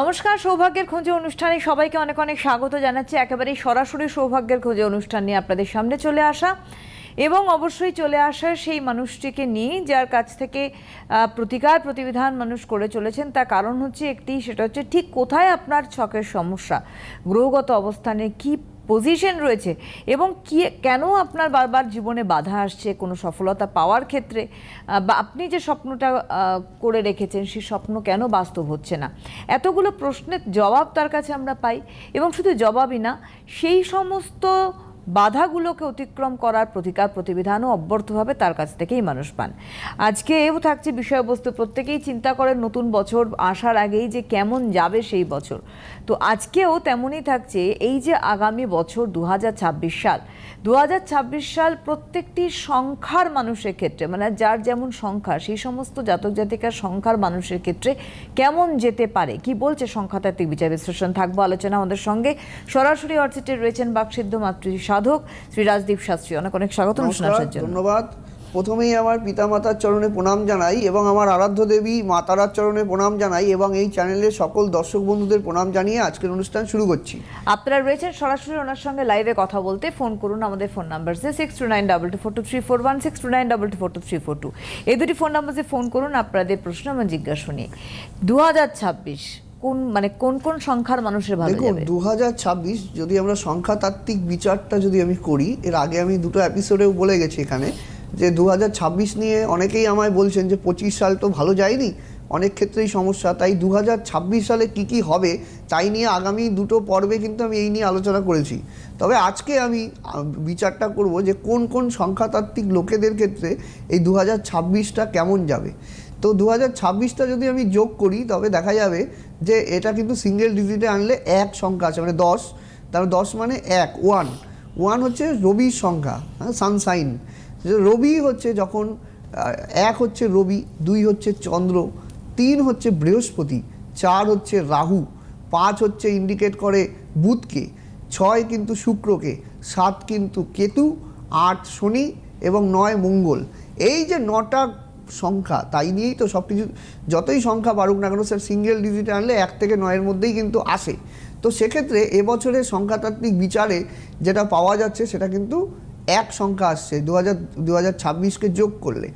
নমস্কার, সৌভাগ্যের খোঁজে অনুষ্ঠানে সবাইকে অনেক অনেক স্বাগত জানাচ্ছি। একেবারে সরাসরি সৌভাগ্যের খোঁজে অনুষ্ঠান নিয়ে আপনাদের সামনে চলে আসা এবং অবশ্যই চলে আসা সেই মানুষটিকে নিয়ে যার কাছ থেকে প্রতিকার প্রতিবিধান মানুষ করে চলেছেন, তার কারণ হচ্ছে একটি, সেটা হচ্ছে ঠিক কোথায় আপনার ছকের সমস্যা? গ্রহগত অবস্থানে কি পজিশন রয়েছে এবং কি কেন আপনার বারবার জীবনে বাধা আসছে, কোনো সফলতা পাওয়ার ক্ষেত্রে? বা আপনি যে স্বপ্নটা করে রেখেছেন সেই স্বপ্ন কেন বাস্তব হচ্ছে না? এতগুলো প্রশ্নের জবাব তার কাছে আমরা পাই এবং শুধু জবাবই না, সেই সমস্ত বাধাগুলোকে অতিক্রম করার প্রতিকার প্রতিবিধানও অব্যর্থভাবে তার কাছ থেকেই মানুষ পান। আজকে এও থাকছে বিষয়বস্তু, প্রত্যেকেই চিন্তা করেন নতুন বছর আসার আগেই যে কেমন যাবে সেই বছর। তো আজকেও তেমনই থাকছে এই যে আগামী বছর দু হাজার ছাব্বিশ সাল। দু হাজার ছাব্বিশ সাল প্রত্যেকটি সংখ্যার মানুষের ক্ষেত্রে মানে যার যেমন সংখ্যা, সেই সমস্ত জাতক জাতিকার সংখ্যার মানুষের ক্ষেত্রে কেমন যেতে পারে, কি বলছে সংখ্যাতাত্ত্বিক বিচার বিশ্লেষণ? থাকব আলোচনা আমাদের সঙ্গে। সরাসরি অর্চিটে রয়েছেন বাকসিদ্ধ মাতৃ সাধক শ্রী রাজদীপ শাস্ত্রী। অনেক অনেক স্বাগত অনুষ্ঠান নমস্কার আসার জন্য। ধন্যবাদ। প্রথমেই আমার পিতামাতার চরণে প্রণাম জানাই এবং আমার আরাধ্য দেবী মা তারার চরণে প্রণাম জানাই এবং এই চ্যানেলের সকল দর্শক বন্ধুদের প্রণাম জানিয়ে আজকের অনুষ্ঠান শুরু করছি। আপনারা রয়েছেন সরাসরি ওনার সঙ্গে লাইভে কথা বলতে। ফোন করুন আমাদের phone number six two nine double two four two three four one six two nine double two four two three four two এই দুটি ফোন নাম্বারে ফোন করুন আপনাদের প্রশ্ন এবং জিজ্ঞাসা নিয়ে দু হাজার ছাব্বিশ কোন মানে কোন কোন সংখ্যার মানুষের ভালো দেখুন যাবে? দু যদি আমরা সংখ্যাতাত্ত্বিক বিচারটা যদি আমি করি এর আগে আমি দুটো এপিসোডেও বলে গেছি এখানে যে দু হাজার ছাব্বিশ নিয়ে অনেকেই আমায় বলছেন যে পঁচিশ সাল তো ভালো যায়নি অনেক ক্ষেত্রেই সমস্যা। তাই দু হাজার ছাব্বিশ সালে কি কি হবে তাই নিয়ে আগামী দুটো পর্বে কিন্তু আমি এই নিয়ে আলোচনা করেছি। তবে আজকে আমি বিচারটা করব যে কোন কোন সংখ্যাতাত্ত্বিক লোকেদের ক্ষেত্রে এই দু টা কেমন যাবে। তো দু হাজার ছাব্বিশটা যদি আমি যোগ করি, তবে দেখা যাবে যে এটা কিন্তু সিঙ্গেল ডিজিটে আনলে এক সংখ্যা আছে মানে দশ। তার দশ মানে এক ওয়ান ওয়ান হচ্ছে রবির সংখ্যা হ্যাঁ সানসাইন রবি হচ্ছে যখন এক হচ্ছে রবি, দুই হচ্ছে চন্দ্র, তিন হচ্ছে বৃহস্পতি, চার হচ্ছে রাহু, পাঁচ হচ্ছে ইন্ডিকেট করে বুধকে, ছয় কিন্তু শুক্রকে, সাত কিন্তু কেতু, আট শনি এবং নয় মঙ্গল। এই যে নটা সংখ্যা, তাই নিয়েই তো সব কিছু, যতই সংখ্যা বাড়ুক না কেন স্যার সিঙ্গেল ডিজিটে আনলে এক থেকে নয়ের মধ্যেই কিন্তু আসে। তো সেক্ষেত্রে এবছরের সংখ্যাতাত্ত্বিক বিচারে যেটা পাওয়া যাচ্ছে, সেটা কিন্তু এক সংখ্যা আসছে দু হাজার দু হাজার ছাব্বিশকে যোগ করলে।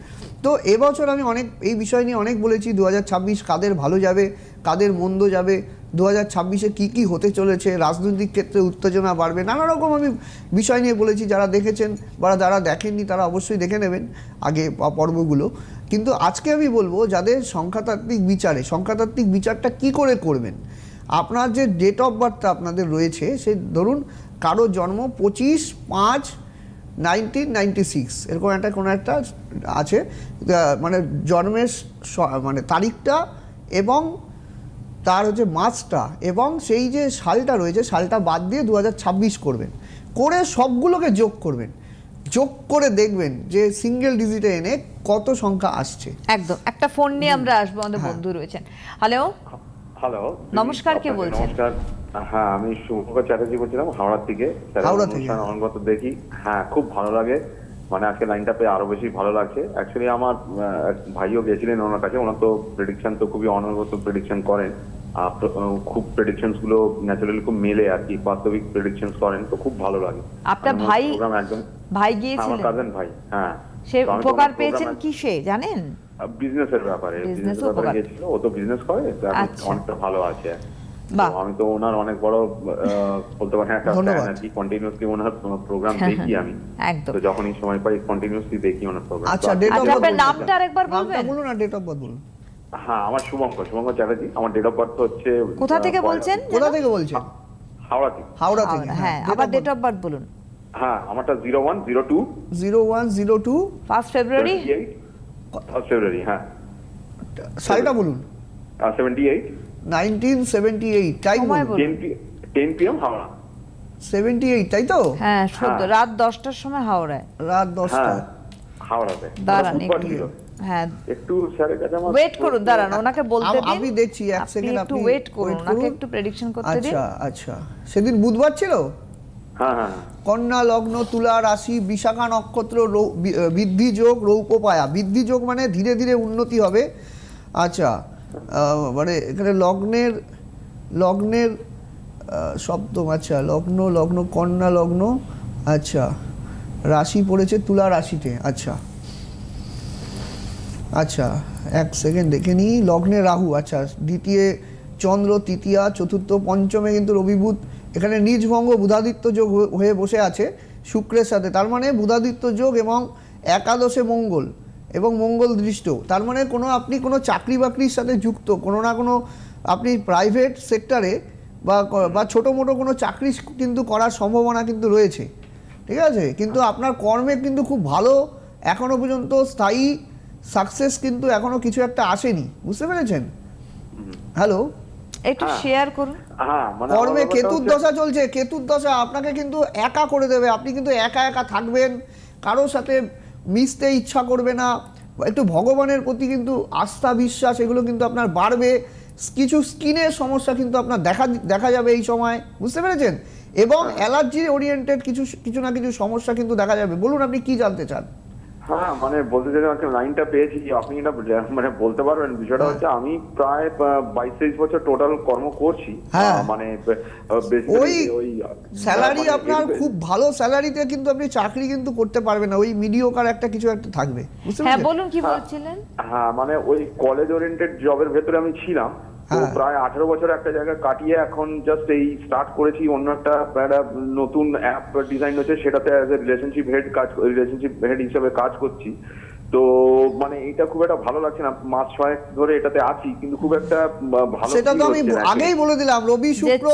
তো এবছর আমি অনেক, এই বিষয় নিয়ে অনেক বলেছি দু হাজার ছাব্বিশ কাদের ভালো যাবে, কাদের মন্দ যাবে দু হাজার ছাব্বিশে কী কী হতে চলেছে, রাজনৈতিক ক্ষেত্রে উত্তেজনা বাড়বে, নানা রকম আমি বিষয় নিয়ে বলেছি, যারা দেখেছেন বা যারা দেখেননি, তারা অবশ্যই দেখে নেবেন আগে পর্বগুলো। কিন্তু আজকে আমি বলব যাদের সংখ্যাতাত্ত্বিক বিচারে, সংখ্যাতাত্ত্বিক বিচারটা কি করে করবেন? আপনার যে ডেট অফ বার্থটা আপনাদের রয়েছে, সে ধরুন কারও জন্ম পঁচিশ পাঁচ নাইনটিন নাইনটি সিক্স এরকম একটা কোনো একটা আছে মানে জন্মের মানে তারিখটা এবং তার হচ্ছে মাসটা এবং সেই যে সালটা রয়েছে, সালটা বাদ দিয়ে দু হাজার ছাব্বিশ করবেন। করে সবগুলোকে যোগ করবেন। যোগ করে দেখবেন যে সিঙ্গেল ডিজিটে এনে কত সংখ্যা আসছে। একদম। একটা ফোন নিয়ে আমরা আসব আমাদের হ্যাঁ। বন্ধু রয়েছেন। হ্যালো হ্যালো নমস্কার, কে বলছেন? নমস্কার। হ্যাঁ আমি শুভঙ্কর চ্যাটার্জি বলছিলাম হাওড়ার থেকে। হাওড়া থেকে। অনগত দেখি। হ্যাঁ খুব ভালো লাগে। মানে আজকে লাইনটা পেয়ে আরও বেশি ভালো লাগছে। অ্যাকচুয়ালি আমার আহ, ভাইও গেছিলেন ওনার কাছে। ওনার তো প্রেডিকশন তো খুবই অনগত প্রেডিকশন করেন। খুব প্রেডিকশনসগুলো ন্যাচারালি খুব মেলে আর কি বাস্তবিক প্রেডিকশনস করেন তো খুব ভালো লাগে। আপনার ভাই প্রোগ্রাম একদম ভাই আমার গিয়েছিলেন? কাজেন ভাই হ্যাঁ। সে তো আমি তো উপকার পেয়েছেন কিসে জানেন? বিজনেসের ব্যাপারে। উপকার। ও তো বিজনেস করে তো আচ্ছা। অনেকটা ভালো আছে। বাহ। আমি তো ওনার অনেক বড় আহ, বলতে পারেন একটা। ফ্যান আর কি কন্টিনিউসলি ওনার প্রোগ্রাম হ্যাঁ, দেখি হ্যাঁ, আমি তো যখনই সময় পাই কন্টিনিউসলি দেখি ওনার প্রোগ্রাম আচ্ছা, আচ্ছা আপনার নামটা আরেকবার বলবেন? বলুন আর ডেট অফ বার্থ বলুন। হ্যাঁ আমার শুভঙ্কর শুভঙ্কর চ্যাটার্জি আমার ডেট অফ বার্থ হচ্ছে কোথা থেকে বলছেন কোথা থেকে বলছেন? হাওড়া থেকে। হাওড়া থেকে হ্যাঁ আবার ডেট অফ বার্থ বলুন। হ্যাঁ আমারটা zero one zero two zero one zero two first February eight first February হ্যাঁ। সালটা বলুন। Seventy eight nineteen seventy eight time সময় বলুন। Ten ten PM Howrah. Seventy eight তাই তো? হ্যাঁ হ্যাঁ। রাত দশটার সময় হাওড়ায়। রাত দশটা। হ্যাঁ হাওড়াতে। দাঁড়ান একটু। হ্যাঁ। একটু স্যারের কাছে আমার ওয়েট করুন দাঁড়ান ওনাকে বলতে দিন। আমি দেখছি, এক আপনি একটু ওয়েট করুন ওনাকে একটু প্রেডিকশন করতে দিন। আচ্ছা আচ্ছা। সেদিন বুধবার ছিল? হ্যাঁ হ্যাঁ কন্যা লগ্ন তুলা রাশি বিশাখা নক্ষত্র বৃদ্ধি যোগ রৌপপায়া। বৃদ্ধি যোগ মানে ধীরে ধীরে উন্নতি হবে। আচ্ছা আহ, মানে এখানে লগ্নের লগ্নের আহ, সপ্তম আচ্ছা লগ্ন লগ্ন কন্যা লগ্ন আচ্ছা রাশি পড়েছে তুলা রাশিতে আচ্ছা। আচ্ছা এক সেকেন্ড দেখে নিই। লগ্নে রাহু আচ্ছা দ্বিতীয় চন্দ্র, তৃতীয়া, চতুর্থ, পঞ্চমে কিন্তু রবিভূত এখানে নিজভঙ্গ বুধাদিত্য যোগ হয়ে- বসে আছে শুক্রের সাথে। তার মানে বুধাদিত্য যোগ এবং একাদশে মঙ্গল এবং মঙ্গল দৃষ্ট। তার মানে কোনো, আপনি কোনো চাকরি বাকরির সাথে যুক্ত, কোনো না কোনো আপনি প্রাইভেট সেক্টরে বা বা ছোটো মোটো কোনো চাকরি কিন্তু করার সম্ভাবনা কিন্তু রয়েছে। ঠিক আছে? কিন্তু আপনার কর্মে কিন্তু খুব ভালো। এখনও পর্যন্ত স্থায়ী সাকসেস কিন্তু এখনও কিছু একটা আসেনি বুঝতে পেরেছেন? হ্যালো একটু হ্যাঁ। শেয়ার করুন। হ্যাঁ মানে কর্মে কেতুর দশা চলছে কেতুর দশা আপনাকে কিন্তু একা করে দেবে আপনি কিন্তু একা একা থাকবেন কারোর সাথে মিশতে ইচ্ছা করবে না একটু ভগবানের প্রতি কিন্তু আস্থা বিশ্বাস এগুলো কিন্তু আপনার বাড়বে কিছু স্কিনের সমস্যা কিন্তু আপনার দেখা দেখা যাবে এই সময় বুঝতে পেরেছেন? এবং অ্যালার্জি ওরিয়েন্টেড কিছু কিছু না কিছু সমস্যা কিন্তু দেখা যাবে বলুন আপনি কি জানতে চান? হ্যাঁ মানে বলতে চাই লাইনটা পেয়েছি আপনি এটা মানে বলতে পারবেন। বিষয়টা হচ্ছে আমি প্রায় বাইশ তেইশ বছর টোটাল কর্ম করছি। হ্যাঁ। মানে ওই স্যালারি মানে আপনার খুব ভালো স্যালারিতে কিন্তু আপনি চাকরি কিন্তু করতে পারবেন না। ওই মিডিওকার একটা কিছু একটা থাকবে। বুঝতে হ্যাঁ বলুন কি বলছিলেন? হ্যাঁ মানে ওই কলেজ ওরিয়েন্টেড জবের ভেতরে আমি ছিলাম। তো হ্যাঁ। প্রায় আঠারো বছর একটা জায়গায় কাটিয়ে এখন জাস্ট এই স্টার্ট করেছি অন্য একটা একটা নতুন অ্যাপ ডিজাইন হচ্ছে সেটাতে অ্যাজ এ রিলেশনশিপ হেড কাজ রিলেশনশিপ হেড হিসেবে কাজ করছি তো মানে এটা খুব একটা ভালো লাগছে না। মাস ছয়েক ধরে এটাতে আছি কিন্তু খুব একটা ভালো সেটা তো আমি আগেই বলে দিলাম রবি শুক্র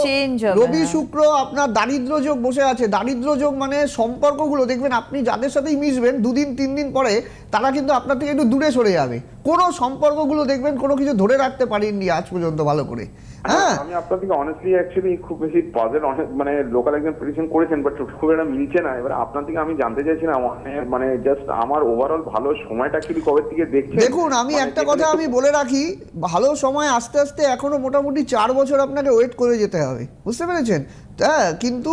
রবি হ্যাঁ। শুক্র আপনার দারিদ্র যোগ বসে আছে। দারিদ্র যোগ মানে সম্পর্কগুলো দেখবেন আপনি যাদের সাথেই মিশবেন দুদিন তিন দিন পরে তারা কিন্তু আপনার থেকে একটু দূরে সরে যাবে। কোনো সম্পর্কগুলো দেখবেন কোনো কিছু ধরে রাখতে পারেননি আজ পর্যন্ত ভালো করে। হ্যাঁ। আমি আপনার থেকে অনেস্টলি অ্যাকচুয়ালি খুব বেশি পাজেল অনেক মানে লোকাল একজন প্রেডিকশন করেছেন বাট খুব একটা মিলছে না। এবার আপনার থেকে আমি জানতে চাইছিলাম মানে মানে জাস্ট আমার ওভারঅল ভালো সময়টা অ্যাকচুয়ালি কবে থেকে দেখছেন? দেখুন আমি মানে একটা কথা আমি বলে রাখি ভালো সময় আস্তে আস্তে এখনও মোটামুটি চার বছর আপনাকে ওয়েট করে যেতে হবে। বুঝতে পেরেছেন? হ্যাঁ কিন্তু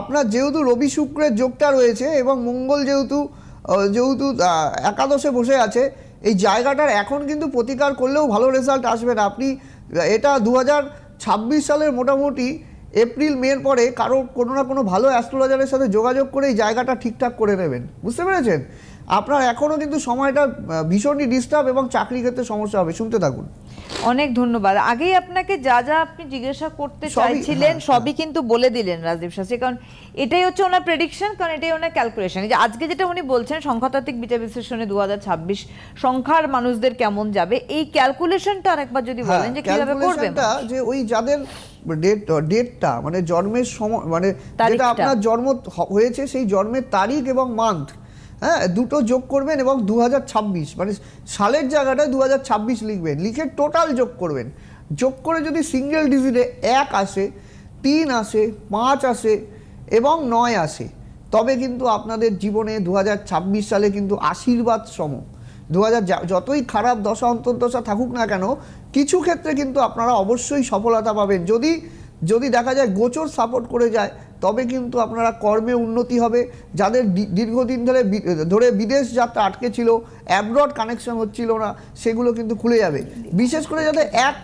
আপনার যেহেতু রবি শুক্রের যোগটা রয়েছে এবং মঙ্গল যেহেতু যেহেতু একাদশে বসে আছে এই জায়গাটার এখন কিন্তু প্রতিকার করলেও ভালো রেজাল্ট আসবে না। আপনি এটা দু সালের মোটামুটি এপ্রিল, মের পরে কারও কোনো না কোনো ভালো অ্যাস্ট্রোলজারের সাথে যোগাযোগ করে এই জায়গাটা ঠিকঠাক করে নেবেন। বুঝতে পেরেছেন? আপনার এখনও কিন্তু সময়টা ভীষণই ডিস্টার্ব এবং চাকরি ক্ষেত্রে সমস্যা হবে। শুনতে থাকুন। অনেক ধন্যবাদ। আগেই আপনাকে যা যা আপনি জিজ্ঞাসা করতে চাইছিলেন হ্যাঁ, সবই কিন্তু বলে দিলেন রাজদীপ শাস্ত্রী কারণ এটাই হচ্ছে ওনার প্রেডিকশন কারণ এটাই ওনার ক্যালকুলেশন যে আজকে যেটা উনি বলছেন সংখ্যাতাত্ত্বিক বিচার বিশ্লেষণে দু ছাব্বিশ সংখ্যার মানুষদের কেমন যাবে এই ক্যালকুলেশনটা আরেকবার যদি হ্যাঁ, বলেন যে কীভাবে করবে ক্যালকুলেশনটা যে ওই যাদের ডেট ডেটটা মানে জন্মের সময় মানে যেটা। আপনার জন্ম হয়েছে সেই জন্মের তারিখ এবং মান্থ হ্যাঁ দুটো যোগ করবেন এবং দু হাজার ছাব্বিশ মানে সালের জায়গাটায় দু হাজার ছাব্বিশ লিখবেন, লিখে টোটাল যোগ করবেন। যোগ করে যদি সিঙ্গেল ডিজিটে এক আসে, তিন আসে, পাঁচ আসে এবং নয় আসে, তবে কিন্তু আপনাদের জীবনে দু হাজার ছাব্বিশ সালে কিন্তু আশীর্বাদ সম। দু যতই খারাপ দশা, অন্তর্দশা থাকুক না কেন, কিছু ক্ষেত্রে কিন্তু আপনারা অবশ্যই সফলতা পাবেন। যদি যদি দেখা যায় গোচর সাপোর্ট করে যায় তবে কিন্তু আপনারা কর্মে উন্নতি হবে। যাদের দীর্ঘদিন ধরে ধরে বিদেশ যাত্রা আটকে ছিল অ্যাব্রড কানেকশন হচ্ছিল না, সেগুলো কিন্তু খুলে যাবে। বিশেষ করে যাদের এক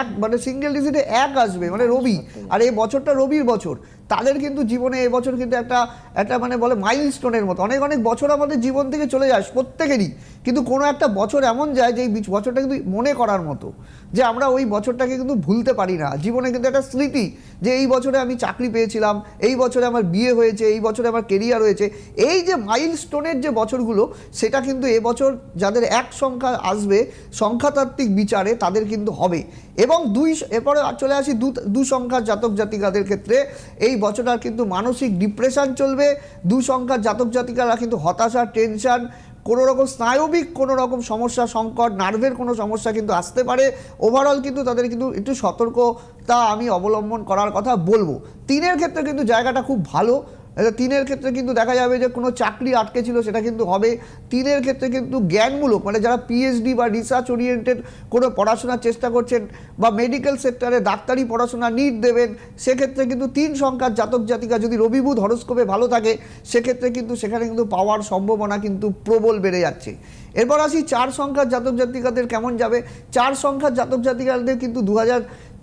এক মানে সিঙ্গেল ডিজিটে এক আসবে মানে রবি। আর এই বছরটা রবির বছর। তাদের কিন্তু জীবনে এবছর কিন্তু একটা একটা মানে বলে মাইল স্টোনের মতো। অনেক অনেক বছর আমাদের জীবন থেকে চলে যায়, প্রত্যেকেরই। কিন্তু কোনো একটা বছর এমন যায় যে এই বছরটা কিন্তু মনে করার মতো। যে আমরা ওই বছরটাকে কিন্তু ভুলতে পারি না। জীবনে কিন্তু একটা স্মৃতি যে এই বছরে আমি চাকরি পেয়েছিলাম এই বছরে আমার বিয়ে হয়েছে, এই বছরে আমার কেরিয়ার হয়েছে। এই যে মাইলস্টোনের যে বছরগুলো, সেটা কিন্তু এবছর যাদের এক সংখ্যা আসবে, সংখ্যাতাত্ত্বিক বিচারে তাদের কিন্তু হবে। এবং দুই এরপরে চলে আসি দু দু সংখ্যার জাতক জাতিকাদের ক্ষেত্রে। এই বছরটা কিন্তু মানসিক ডিপ্রেশন চলবে, দু সংখ্যার জাতক জাতিকারা কিন্তু হতাশা টেনশন কোনো রকম স্নায়বিক কোনো রকম সমস্যা, সংকট নার্ভের কোনো সমস্যা কিন্তু আসতে পারে। ওভারঅল কিন্তু তাদের কিন্তু একটু সতর্কতা আমি অবলম্বন করার কথা বলব। তিনের ক্ষেত্রে কিন্তু জায়গাটা খুব ভালো। তিনের ক্ষেত্রে কিন্তু দেখা যাবে যে কোনো চাকরি আটকে ছিল, সেটা কিন্তু হবে। তিনের ক্ষেত্রে কিন্তু জ্ঞানমূলক মানে যারা পিএইচডি বা রিসার্চ ওরিয়েন্টেড কোনো পড়াশোনার চেষ্টা করছেন বা মেডিকেল সেক্টরে ডাক্তারি পড়াশোনা নিট দেবেন, সেক্ষেত্রে কিন্তু তিন সংখ্যার জাতক জাতিকা যদি রবিবুধ হরস্কোপে ভালো থাকে, সেক্ষেত্রে কিন্তু সেখানে কিন্তু পাওয়ার সম্ভাবনা কিন্তু প্রবল বেড়ে যাচ্ছে। এরপর আসি, চার সংখ্যার জাতক জাতিকাদের কেমন যাবে? চার সংখ্যার জাতক জাতিকাদের কিন্তু দু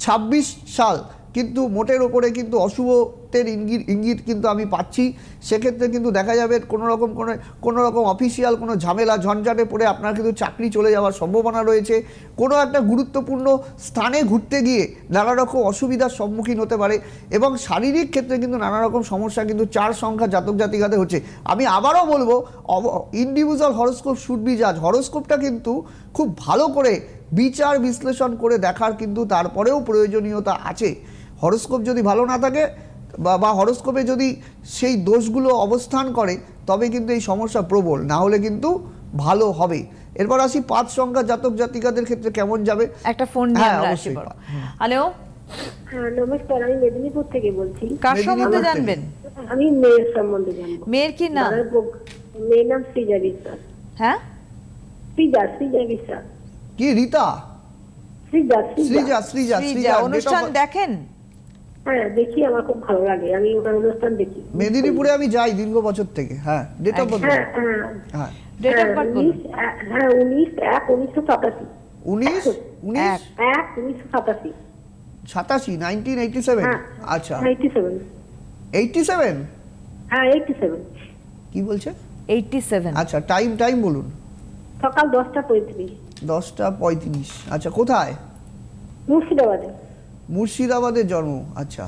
ছাব্বিশ সাল কিন্তু মোটের ওপরে কিন্তু অশুভতের ইঙ্গিত ইঙ্গিত কিন্তু আমি পাচ্ছি। সেক্ষেত্রে কিন্তু দেখা যাবে কোনো রকম কোনো কোনো রকম অফিসিয়াল কোনো ঝামেলা, ঝঞ্ঝাটে পড়ে আপনার কিন্তু চাকরি চলে যাওয়ার সম্ভাবনা রয়েছে। কোনো একটা গুরুত্বপূর্ণ স্থানে ঘুরতে গিয়ে নানা রকম অসুবিধার সম্মুখীন হতে পারে এবং শারীরিক ক্ষেত্রে কিন্তু নানা রকম সমস্যা কিন্তু চার সংখ্যা জাতক জাতিকাদের হচ্ছে। আমি আবারও বলব ইন্ডিভিজুয়াল হরস্কোপ শুড বি জাজ হরস্কোপটা কিন্তু খুব ভালো করে বিচার বিশ্লেষণ করে দেখার কিন্তু তারপরেও প্রয়োজনীয়তা আছে। হরস্কোপ যদি ভালো না থাকে বা বা হরস্কোপে যদি সেই দোষগুলো অবস্থান করে তবে কিন্তু এই সমস্যা প্রবল। না হলে কিন্তু ভালো হবে। এরপর আসি পাঁচ সংখ্যা জাতক জাতিকাদের ক্ষেত্রে কেমন যাবে? একটা ফোন হ্যাঁ, অবশ্যই। হ্যালো হ্যাঁ নমস্কার আমি মেদিনীপুর থেকে বলছি। কার সম্বন্ধে জানবেন? আমি মেয়ের সম্বন্ধে জানব। মেয়ের কি নাম? মেয়ের নাম সৃজা বিশ্বাস। হ্যাঁ? সৃজা সৃজা বিশ্বাস। কি রীতা? সৃজা সৃজা। শ্রীজা, শ্রীজা অনুষ্ঠান দেখেন? হ্যাঁ দেখি আমার খুব ভালো লাগে। আমি ওনার অনুষ্ঠান দেখি। মেদিনীপুরে আমি যাই দীর্ঘ বছর থেকে। হ্যাঁ ডেট অফ বার্থ হ্যাঁ ডেট অফ বার্থ হ্যাঁ উনিশ এক উনিশশো সাতাশি। উনিশ? উনিশ? এক। এক উনিশশো সাতাশি। সাতাশি? নাইনটিন এইটি সেভেন আচ্ছা। এইটি সেভেন এইটটি সেভেন হ্যাঁ এইটি সেভেন কি বলছে? এইটটি সেভেন আচ্ছা টাইম টাইম বলুন। সকাল দশটা পঁয়ত্রিশ। দশটা পঁয়ত্রিশ। আচ্ছা কোথায়? মুর্শিদাবাদে। মুর্শিদাবাদের জন্ম আচ্ছা।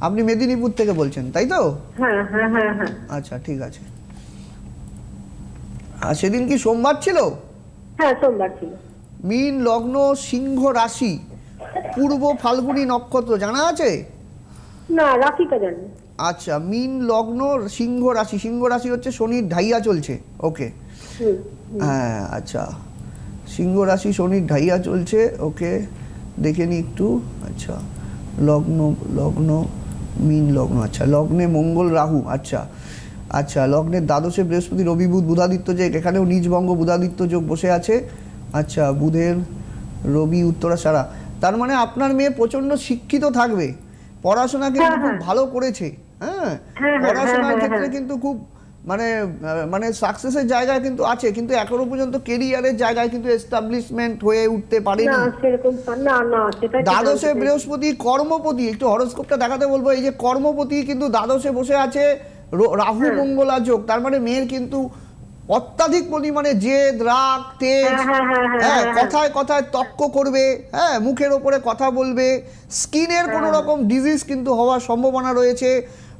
আপনি মেদিনীপুর থেকে বলছেন তাই তো? হ্যাঁ হ্যাঁ হ্যাঁ আচ্ছা ঠিক আছে। আর সেদিন কি সোমবার ছিল? হ্যাঁ সোমবার ছিল। মীন লগ্ন সিংহ রাশি পূর্ব ফাল্গুনী নক্ষত্র জানা আছে? না রাফিকা জানি। আচ্ছা মীন লগ্ন সিংহ রাশি সিংহ রাশি হচ্ছে শনির ঢাইয়া চলছে ওকে। হ্যাঁ আচ্ছা। সিংহ রাশি শনির ঢাইয়া চলছে ওকে। দেখে নি একটু। আচ্ছা লগ্ন লগ্ন মিন লগ্ন আচ্ছা লগ্নে মঙ্গল রাহু আচ্ছা আচ্ছা লগ্নের দ্বাদশে বৃহস্পতি রবি বুধ বুধাদিত্য যোগ এখানেও নিজবঙ্গ বুধাদিত্য যোগ বসে আছে। আচ্ছা বুধের রবি উত্তরা সারা। তার মানে আপনার মেয়ে প্রচণ্ড শিক্ষিত থাকবে। পড়াশোনা কিন্তু হ্যাঁ, খুব হ্যাঁ। ভালো করেছে হ্যাঁ? হ্যাঁ, পড়াশোনার ক্ষেত্রে। কিন্তু খুব মানে মানে সাকসেসের জায়গায় কিন্তু আছে কিন্তু এখনও পর্যন্ত কেরিয়ারের জায়গায় কিন্তু এস্টাবলিশমেন্ট হয়ে উঠতে না পারেনি সেরকম না না সেটা দ্বাদশে বৃহস্পতি কর্মপতি একটু হরস্কোপটা দেখাতে বলব এই যে কর্মপতি কিন্তু দ্বাদশে বসে আছে রাহু হ্যাঁ। মঙ্গলা যোগ তার মানে মেয়ের কিন্তু অত্যাধিক পরিমাণে জেদ রাগ তেজ হ্যাঁ, হ্যাঁ, হ্যাঁ। কথায় কথায় তক্ক করবে হ্যাঁ মুখের ওপরে কথা বলবে স্কিনের কোনো। রকম ডিজিজ কিন্তু হওয়ার সম্ভাবনা রয়েছে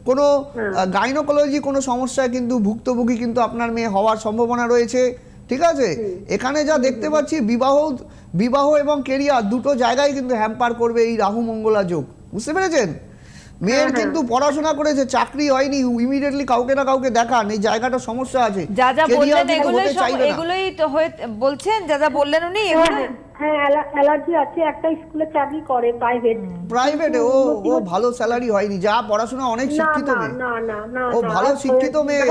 কোনো গাইনোকোলজি কোনো সমস্যায় কিন্তু ভুক্তভোগী কিন্তু আপনার মেয়ে হওয়ার সম্ভাবনা রয়েছে ঠিক আছে? এখানে যা দেখতে পাচ্ছি বিবাহ বিবাহ এবং কেরিয়ার দুটো জায়গায় কিন্তু হ্যাম্পার করবে এই রাহু মঙ্গলা যোগ বুঝতে পেরেছেন? মেয়ের হ্যাঁ, কিন্তু পড়াশোনা করেছে চাকরি হয়নি ইমিডিয়েটলি কাউকে না কাউকে দেখান এই জায়গাটা সমস্যা আছে। যা যা বললেন এগুলোই তো বলছেন যা যা বললেন উনি হ্যাঁ হ্যাঁ অ্যালার্জি আছে একটা স্কুলে চাকরি করে প্রাইভেট প্রাইভেটে ও ও ভালো স্যালারি হয়নি যা পড়াশোনা অনেক শিক্ষিত মেয়ে। না না না ও ভালো শিক্ষিত মেয়ে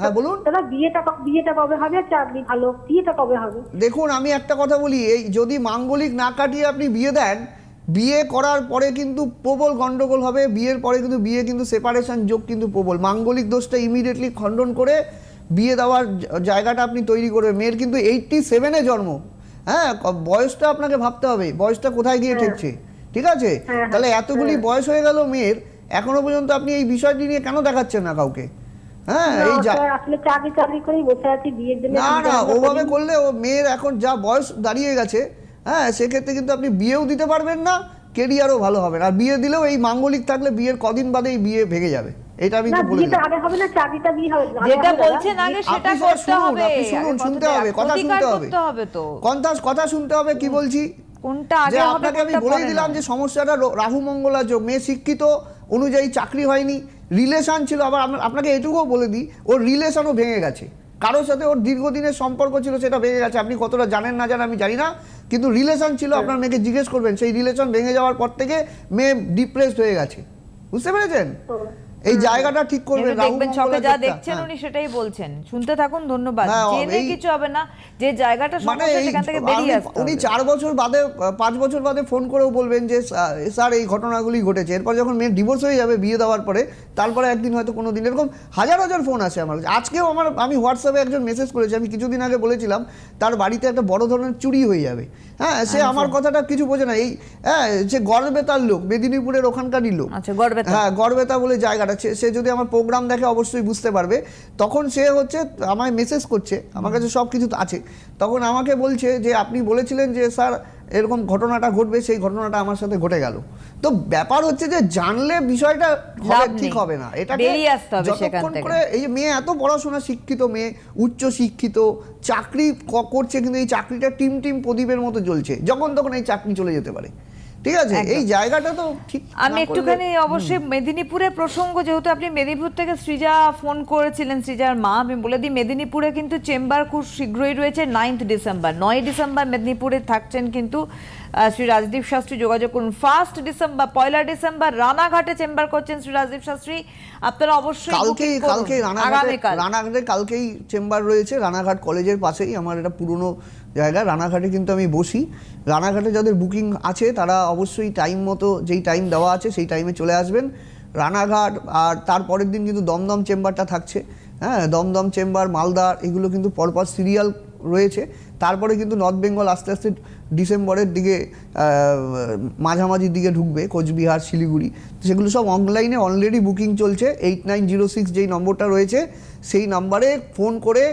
হ্যাঁ বলুন। দাদা বিয়েটা বিয়েটা কবে হবে? চাকরি ভালো বিয়েটা কবে হবে? দেখুন আমি একটা কথা বলি এই যদি মাঙ্গলিক না কাটিয়ে আপনি বিয়ে দেন বিয়ে করার পরে কিন্তু প্রবল গন্ডগোল হবে বিয়ের পরে কিন্তু বিয়ে কিন্তু সেপারেশন যোগ কিন্তু প্রবল। মাঙ্গলিক দোষটা ইমিডিয়েটলি খণ্ডন করে বিয়ে দেওয়ার জায়গাটা আপনি তৈরি করবে মেয়ের কিন্তু এইটটি সেভেনে জন্ম। হ্যাঁ বয়সটা আপনাকে ভাবতে হবে বয়সটা কোথায় গিয়ে ঠেকছে ঠিক আছে? হ্যাঁ, তাহলে এতগুলি বয়স হয়ে গেল মেয়ের এখনও পর্যন্ত আপনি এই বিষয়টি নিয়ে কেন দেখাচ্ছেন না কাউকে? হ্যাঁ এই না না ওভাবে করলে ও মেয়ের এখন যা বয়স দাঁড়িয়ে গেছে হ্যাঁ সেক্ষেত্রে কিন্তু আপনি বিয়েও দিতে পারবেন না কেরিয়ারও ভালো হবে না। আর বিয়ে দিলেও এই মাঙ্গলিক থাকলে বিয়ের কদিন বাদেই বিয়ে ভেঙে যাবে। এটা আমি তো বলে যেটা বলছেন আগে সেটা করতে হবে। আপনি শুনুন, শুনতে হবে, কথা শুনতে হবে। কথা কথা শুনতে হবে কি বলছি? কোনটা আগে আপনাকে আমি বলেই দিলাম যে সমস্যাটা রাহু মঙ্গলা যোগ মেয়ে শিক্ষিত অনুযায়ী চাকরি হয়নি রিলেশন ছিল আবার আপনাকে এটুকুও বলে দিই ওর রিলেশনও ভেঙে গেছে। কারোর সাথে ওর দীর্ঘদিনের সম্পর্ক ছিল সেটা ভেঙে গেছে। আপনি কতটা জানেন না জানেন আমি জানি না। কিন্তু রিলেশন ছিল আপনার মেয়েকে জিজ্ঞেস করবেন সেই রিলেশন ভেঙে যাওয়ার পর থেকে মেয়ে ডিপ্রেসড হয়ে গেছে। বুঝতে পেরেছেন? এই জায়গাটা ঠিক করবেন দেখবেন মঙ্গলের যা দেখছেন হ্যাঁ। উনি সেটাই বলছেন। শুনতে থাকুন ধন্যবাদ। হ্যাঁ, জেনে কিছু হবে না। যে জায়গাটা মানে সমস্যা সেখান থেকে বেরিয়ে আসতে উনি হবে। চার বছর বাদে আহ, পাঁচ বছর বাদে ফোন করেও বলবেন যে "স্যার, এই ঘটনাগুলি ঘটেছে। এরপর যখন মেয়ের ডিভোর্স হয়ে যাবে বিয়ে দেওয়ার পরে তারপরে একদিন হয়তো কোনো দিন এরকম হাজার হাজার ফোন আছে আমার আজকেও আমার আমি হোয়াটসঅ্যাপে একজন মেসেজ করেছি আমি কিছুদিন আগে বলেছিলাম তার বাড়িতে একটা বড় ধরনের চুরি হয়ে যাবে। হ্যাঁ সে আমার কথাটা কিছু বোঝে না। এই হ্যাঁ যে গড়বেতার লোক মেদিনীপুরের ওখানকারই লোক। আচ্ছা হ্যাঁ গড়বেতা বলে জায়গাটা। সে- সে যদি আমার প্রোগ্রাম দেখে অবশ্যই বুঝতে পারবে। তখন সে হচ্ছে আমায় মেসেজ করছে। আমার কাছে সব কিছু আছে। তখন আমাকে বলছে যে আপনি বলেছিলেন যে স্যার এরকম ঘটনাটা ঘটবে সেই ঘটনাটা আমার সাথে ঘটে গেল। তো ব্যাপার হচ্ছে যে জানলে বিষয়টা ঠিক হবে না। এটা যতক্ষণ করে এই যে মেয়ে এত পড়াশোনা শিক্ষিত মেয়ে উচ্চ শিক্ষিত চাকরি করছে কিন্তু এই চাকরিটা টিম টিম প্রদীপের মতো জ্বলছে যখন তখন এই চাকরি চলে যেতে পারে। ঠিক আছে এই জায়গাটা তো ঠিক আমি একটুখানি অবশ্যই মেদিনীপুরের প্রসঙ্গ যেহেতু আপনি মেদিনীপুর থেকে সৃজা ফোন করেছিলেন সৃজার মা আমি বলে দিই মেদিনীপুরে কিন্তু চেম্বার খুব শীঘ্রই রয়েছে নাইন্থ ডিসেম্বর নয় ডিসেম্বর মেদিনীপুরে থাকছেন কিন্তু শ্রী রাজদীপ শাস্ত্রী যোগাযোগ করুন। ফার্স্ট ডিসেম্বর পয়লা ডিসেম্বর রানাঘাটে চেম্বার করছেন শ্রী রাজদীপ শাস্ত্রী। আপনারা অবশ্যই কালকেই কালকে রানাঘাটে রানাঘাটে কালকেই চেম্বার রয়েছে। রানাঘাট কলেজের পাশেই আমার এটা পুরনো জায়গা। রানাঘাটে কিন্তু আমি বসি। রানাঘাটে যাদের বুকিং আছে তারা অবশ্যই টাইম মতো যেই টাইম দেওয়া আছে সেই টাইমে চলে আসবেন। রানাঘাট আর তারপরের দিন কিন্তু দমদম চেম্বারটা থাকছে। হ্যাঁ দমদম চেম্বার মালদা এগুলো কিন্তু পরপর সিরিয়াল রয়েছে। তারপরে কিন্তু নর্থ বেঙ্গল আস্তে আস্তে ডিসেম্বরের দিকে মাঝামাঝির দিকে ঢুকবে, কোচবিহার, শিলিগুড়ি। তো সেগুলো সব অনলাইনে অলরেডি বুকিং চলছে। এইট নাইন জিরো সিক্স যেই নম্বরটা রয়েছে, সেই নাম্বারে ফোন করে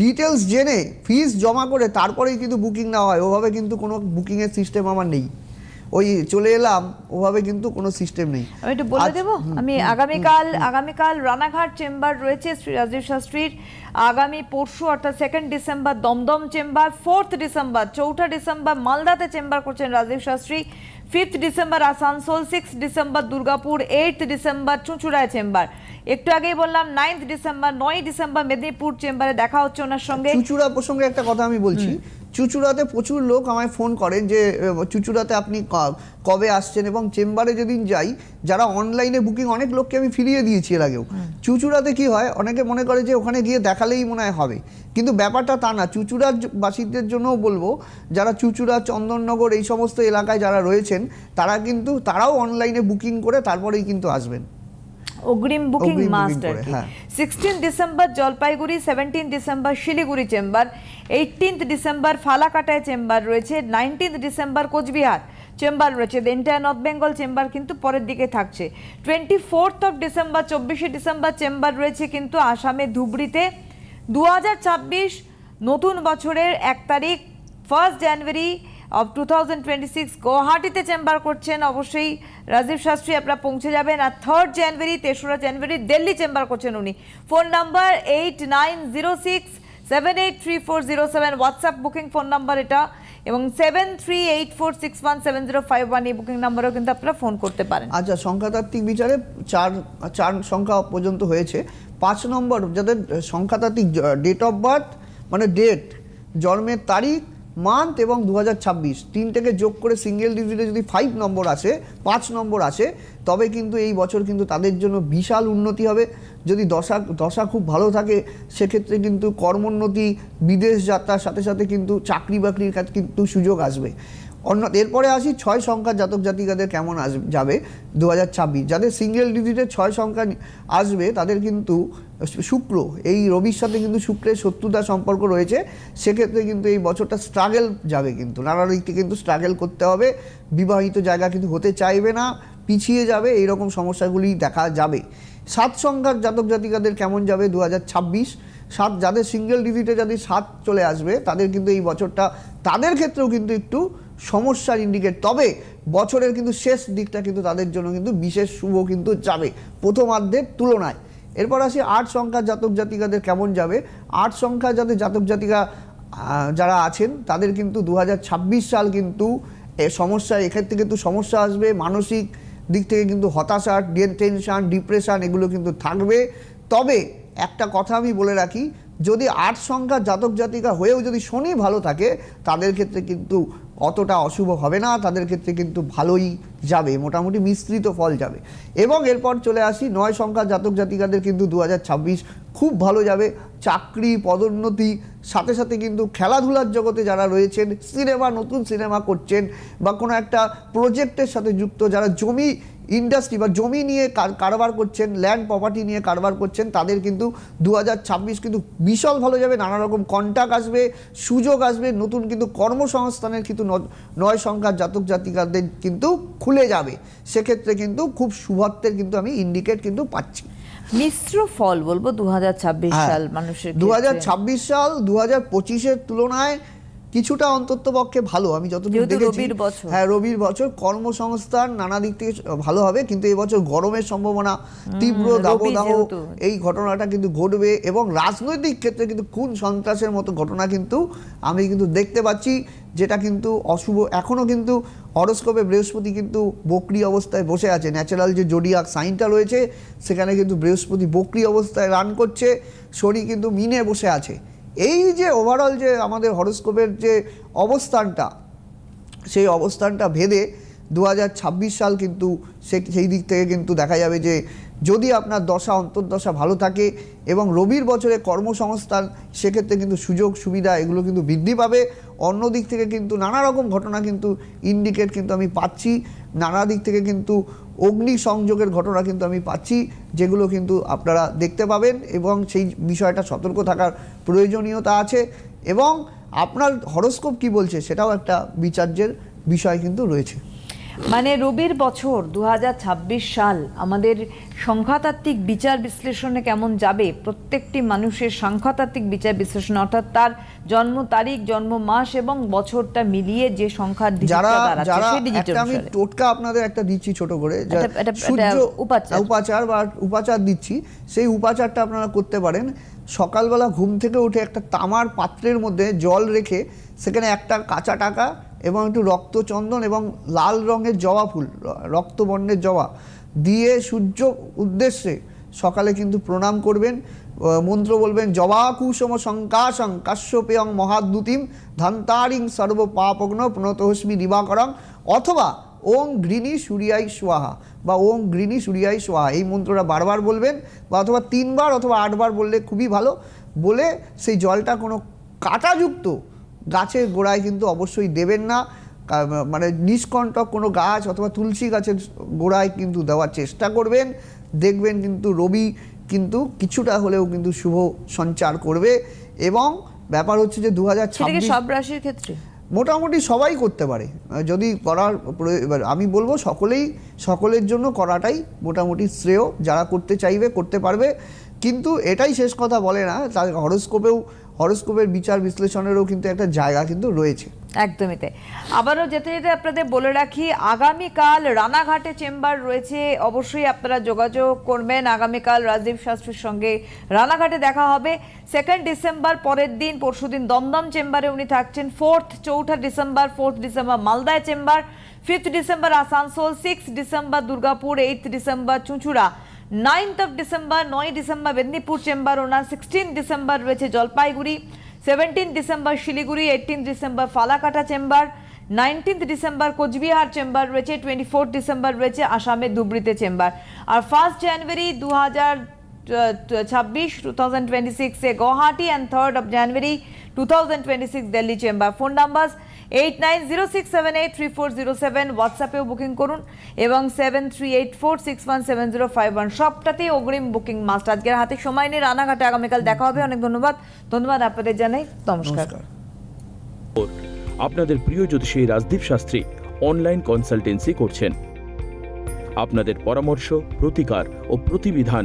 ডিটেলস জেনে ফিস জমা করে তারপরেই কিন্তু বুকিং নেওয়া হয়। ওভাবে কিন্তু কোনো বুকিংয়ের সিস্টেম আমার নেই। ওই চলে এলাম ওভাবে কিন্তু কোনো সিস্টেম নেই। আমি একটু বলে দেবো? আমি আগামীকাল আগামীকাল রানাঘাট চেম্বার রয়েছে শ্রী রাজীব শাস্ত্রীর। আগামী পরশু অর্থাৎ second December Dumdum chamber fourth December চৌঠা ডিসেম্বর মালদাতে চেম্বার করছেন Rajib Shastri. Fifth December Asansol six December Durgapur eight December চুঁচুড়ায় chamber. একটু আগেই বললাম নাইন্থ ডিসেম্বর নয় ডিসেম্বর মেদিনীপুর চেম্বারে দেখা হচ্ছে ওনার সঙ্গে। চুচুড়া প্রসঙ্গে একটা কথা আমি বলছি। চুচুড়াতে প্রচুর লোক আমায় ফোন করেন যে চুচুড়াতে আপনি কবে আসছেন এবং চেম্বারে যেদিন যাই যারা অনলাইনে বুকিং অনেক লোককে আমি ফিরিয়ে দিয়েছি এর আগেও। চুচুড়াতে কি হয় অনেকে মনে করে যে ওখানে গিয়ে দেখালেই মনে হয় হবে। কিন্তু ব্যাপারটা তা না চুচুড়ার বাসীদের জন্যও বলব যারা চুচুড়া চন্দননগর এই সমস্ত এলাকায় যারা রয়েছেন তারা কিন্তু তারাও অনলাইনে বুকিং করে তারপরেই কিন্তু আসবেন। অগ্রিম বুকিং মাস্টার হ্যাঁ। Sixteen December Jalpaiguri seventeen December Siliguri chamber eighteenth December ফালাকাটায় chamber রয়েছে নাইনটিন্থ ডিসেম্বর কোচবিহার চেম্বার রয়েছে এন্টায়ার নর্থ বেঙ্গল চেম্বার কিন্তু পরের দিকে থাকছে। টোয়েন্টি ফোর্থ অফ ডিসেম্বর চব্বিশে ডিসেম্বর চেম্বার রয়েছে কিন্তু আসামে ধুবড়িতে। দুহাজার ছাব্বিশ নতুন বছরের এক তারিখ first January of two thousand twenty six গুয়াহাটিতে chamber করছেন অবশ্যই রাজীব শাস্ত্রী, আপনারা পৌঁছে যাবেন। আর থার্ড জানুয়ারি তেসরা জানুয়ারি দিল্লি চেম্বার করছেন উনি। Phone number eight nine zero six seven eight three four zero seven WhatsApp booking phone number এটা, এবং seven three eight four six one seven zero five one এই বুকিং নাম্বারেও কিন্তু আপনারা ফোন করতে পারেন। আচ্ছা সংখ্যাতাত্ত্বিক বিচারে চার চার সংখ্যা পর্যন্ত হয়েছে। পাঁচ নম্বর, যাদের সংখ্যাতাত্ত্বিক ডেট অফ বার্থ মানে ডেট জন্মের তারিখ মান্থ এবং দু হাজার ছাব্বিশ। তিনটেকে যোগ করে সিঙ্গেল ডিজিটে যদি ফাইভ নম্বর আসে, পাঁচ নম্বর আসে, তবে কিন্তু এই বছর কিন্তু তাদের জন্য বিশাল উন্নতি হবে। যদি দশা দশা খুব ভালো থাকে, সেক্ষেত্রে কিন্তু কর্মোন্নতি, বিদেশ যাত্রার সাথে সাথে কিন্তু চাকরি বাকরির কাজ কিন্তু সুযোগ আসবে। অন্য, এরপরে আসি ছয় সংখ্যার জাতক জাতিকাদের কেমন আসবে যাবে দু হাজার ছাব্বিশ। যাদের সিঙ্গেল ডিজিটের ছয় সংখ্যা আসবে, তাদের কিন্তু শুক্র, এই রবির সাথে কিন্তু শুক্রের শত্রুতা সম্পর্ক রয়েছে, সেক্ষেত্রে কিন্তু এই বছরটা স্ট্রাগল যাবে কিন্তু। নানা দিক কিন্তু স্ট্রাগল করতে হবে, বিবাহিত জায়গা কিন্তু হতে চাইবে না, পিছিয়ে যাবে এই রকম সমস্যাগুলি দেখা যাবে। সাত সংখ্যার জাতক জাতিকাদের কেমন যাবে দু সাত, যাদের সিঙ্গেল ডিজিটে যাদের সাত চলে আসবে, তাদের কিন্তু এই বছরটা, তাদের ক্ষেত্রেও কিন্তু একটু সমস্যার ইন্ডিকেট তবে বছরের কিন্তু শেষ দিকটা কিন্তু তাদের জন্য কিন্তু বিশেষ শুভ কিন্তু যাবে, প্রথমার্ধের তুলনায়। এরপর আসি আট সংখ্যা জাতক জাতিকাদের কেমন যাবে? আট সংখ্যা যাতে জাতক জাতিকা যারা আছেন, তাদের কিন্তু দু হাজার ছাব্বিশ সাল কিন্তু এ সমস্যা, এক্ষেত্রে কিন্তু সমস্যা আসবে। মানসিক দিক থেকে কিন্তু হতাশা, টেনশান, ডিপ্রেশান এগুলো কিন্তু থাকবে। তবে একটা কথা আমি বলে রাখি যদি আট সংখ্যার জাতক জাতিকা হয়েও যদি শনি ভালো থাকে, তাদের ক্ষেত্রে কিন্তু অতটা অশুভ হবে না, তাদের ক্ষেত্রে কিন্তু ভালোই যাবে, মোটামুটি মিশ্রিত ফল যাবে। এবং এরপর চলে আসি, নয় সংখ্যার জাতক জাতিকাদের কিন্তু দু হাজার ছাব্বিশ খুব ভালো যাবে, চাকরি, পদোন্নতি, সাথে সাথে কিন্তু খেলাধুলার জগতে যারা রয়েছেন, সিনেমা, নতুন সিনেমা করছেন, বা কোনো একটা প্রজেক্টের সাথে যুক্ত যারা জমি ইন্ডাস্ট্রি বা জমি নিয়ে কারবার করছেন ল্যান্ড প্রপার্টি নিয়ে কারবার করছেন তাদের কিন্তু দুহাজার ছাব্বিশ কিন্তু বিশাল ভালো যাবে নানা রকম কন্ট্যাক্ট আসবে সুযোগ আসবে নতুন কিন্তু কর্মসংস্থানের কিন্তু নয় সংখ্যার জাতক জাতিকাদের কিন্তু খুলে যাবে সেক্ষেত্রে কিন্তু খুব শুভত্বের কিন্তু আমি ইন্ডিকেট কিন্তু পাচ্ছি মিশ্র ফল বলব দু হ্যাঁ। সাল মানুষের দু। সাল দু হাজার পঁচিশের তুলনায় কিছুটা অন্তত পক্ষে ভালো। আমি যতদূর দেখেছি হ্যাঁ রবির বছর কর্মসংস্থান নানা দিক থেকে ভালো হবে কিন্তু এবছর গরমের সম্ভাবনা তীব্র দাবদাহ এই ঘটনাটা কিন্তু ঘটবে এবং রাজনৈতিক ক্ষেত্রে কিন্তু খুন সন্ত্রাসের মতো ঘটনা কিন্তু আমি কিন্তু দেখতে পাচ্ছি যেটা কিন্তু অশুভ। এখনও কিন্তু হরস্কোপে বৃহস্পতি কিন্তু বকরি অবস্থায় বসে আছে। ন্যাচারাল যে জোডিয়াক সাইনটা রয়েছে সেখানে কিন্তু বৃহস্পতি বকরি অবস্থায় রান করছে শনি কিন্তু মিনে বসে আছে। এই যে ওভারঅল যে আমাদের হরস্কোপের যে অবস্থানটা, সেই অবস্থানটা ভেদে দু হাজার ছাব্বিশ সাল কিন্তু সেই দিক থেকে কিন্তু দেখা যাবে যে যদি আপনার দশা, অন্তর্দশা ভালো থাকে এবং রবির বছরে কর্মসংস্থান, সেক্ষেত্রে কিন্তু সুযোগ, সুবিধা এগুলো কিন্তু বৃদ্ধি পাবে। অন্য দিক থেকে কিন্তু নানা রকম ঘটনা কিন্তু ইন্ডিকেট কিন্তু আমি পাচ্ছি। নানা দিক থেকে কিন্তু অগ্নি সংযোগের ঘটনা কিন্তু আমি পাচ্ছি, যেগুলো কিন্তু আপনারা দেখতে পাবেন এবং সেই বিষয়টা সতর্ক থাকার প্রয়োজনীয়তা আছে এবং আপনার হরস্কোপ কি বলছে সেটাও একটা বিচার্যের বিষয় কিন্তু রয়েছে। মানে রবির বছর দু সাল আমাদের সংখ্যাতাত্ত্বিক বিচার বিশ্লেষণে কেমন যাবে? প্রত্যেকটি মানুষের সংখ্যাতাত্ত্বিক বিচার বিশ্লেষণ অর্থাৎ তার জন্ম তারিখ জন্ম মাস এবং বছরটা মিলিয়ে যে একটা আমি টোটকা আপনাদের একটা দিচ্ছি ছোট করে। উপাচার বা উপাচার দিচ্ছি সেই উপাচারটা আপনারা করতে পারেন। সকালবেলা ঘুম থেকে উঠে একটা তামার পাত্রের মধ্যে জল রেখে সেখানে একটা কাঁচা টাকা এবং একটু রক্তচন্দন এবং লাল রঙের জবা ফুল রক্তবর্ণের জবা দিয়ে সূর্য উদ্দেশ্যে সকালে কিন্তু প্রণাম করবেন। মন্ত্র বলবেন জবা কুসুম শঙ্কাশং কাশ্যপেয়ং মহাদ্যুতিম ধান্তারিং সর্ব পাপগ্ন প্রণতহস্মি দিবাকরং অথবা ওং ঘৃণী সূর্যাই সোয়াহা বা ওং ঘৃণী সূর্যাই সোয়াহা এই মন্ত্রটা বারবার বলবেন বা অথবা তিনবার অথবা আটবার বললে খুবই ভালো। বলে সেই জলটা কোনো কাঁটাযুক্ত গাছের গোড়ায় কিন্তু অবশ্যই দেবেন না। মানে নিষ্কণ্টক কোনো গাছ অথবা তুলসী গাছের গোড়ায় কিন্তু দেওয়ার চেষ্টা করবেন। দেখবেন কিন্তু রবি কিন্তু কিছুটা হলেও কিন্তু শুভ সঞ্চার করবে এবং ব্যাপার হচ্ছে যে দু হাজার সব রাশির ক্ষেত্রে? মোটামুটি সবাই করতে পারে। যদি করার আমি বলব সকলেই সকলের জন্য করাটাই মোটামুটি শ্রেয়। যারা করতে চাইবে করতে পারবে। কিন্তু এটাই শেষ কথা বলে না। তার হরস্কোপেও হরস্কোপের বিচার বিশ্লেষণেরও কিন্তু একটা জায়গা কিন্তু রয়েছে। একদমই তাই। আবারও যেতে যেতে আপনাদের বলে রাখি, আগামীকাল রানাঘাটে চেম্বার রয়েছে, অবশ্যই আপনারা যোগাযোগ করবেন। আগামীকাল রাজদীপ শাস্ত্রীর সঙ্গে রানাঘাটে দেখা হবে। সেকেন্ড ডিসেম্বর পরের দিন পরশুদিন দমদম চেম্বারে উনি থাকছেন। ফোর্থ চৌঠা ডিসেম্বর ফোর্থ ডিসেম্বর মালদায় chamber. Fifth December Asansol six December Durgapur eighth December Chuchura. Ninth of December নয় ডিসেম্বর মেদিনীপুর চেম্বার ওনার সিক্সটিন ডিসেম্বর রয়েছে Jalpaiguri seventeen December Siliguri eighteen December Falakata chamber nineteenth December Coochbehar chamber রয়েছে twenty fourth December রয়েছে আসামের ধুবড়িতে chamber আর first January দু হাজার ছাব্বিশ two thousand twenty সিক্সে Guwahati and third of January two thousand twenty six Delhi chamber phone number eight nine zero six seven eight three four zero seven হোয়াটসঅ্যাপেও booking করুন এবং seven three eight four six one seven zero five one সবটাতেই অগ্রিম booking must আজকের হাতে সময় নিয়ে রানাঘাটে আগামীকাল দেখা হবে। অনেক ধন্যবাদ। ধন্যবাদ আপনাদের জানাই। নমস্কার। আপনাদের প্রিয় জ্যোতিষী রাজদীপ শাস্ত্রী অনলাইন কনসালটেন্সি করছেন। আপনাদের পরামর্শ প্রতিকার ও প্রতিবিধান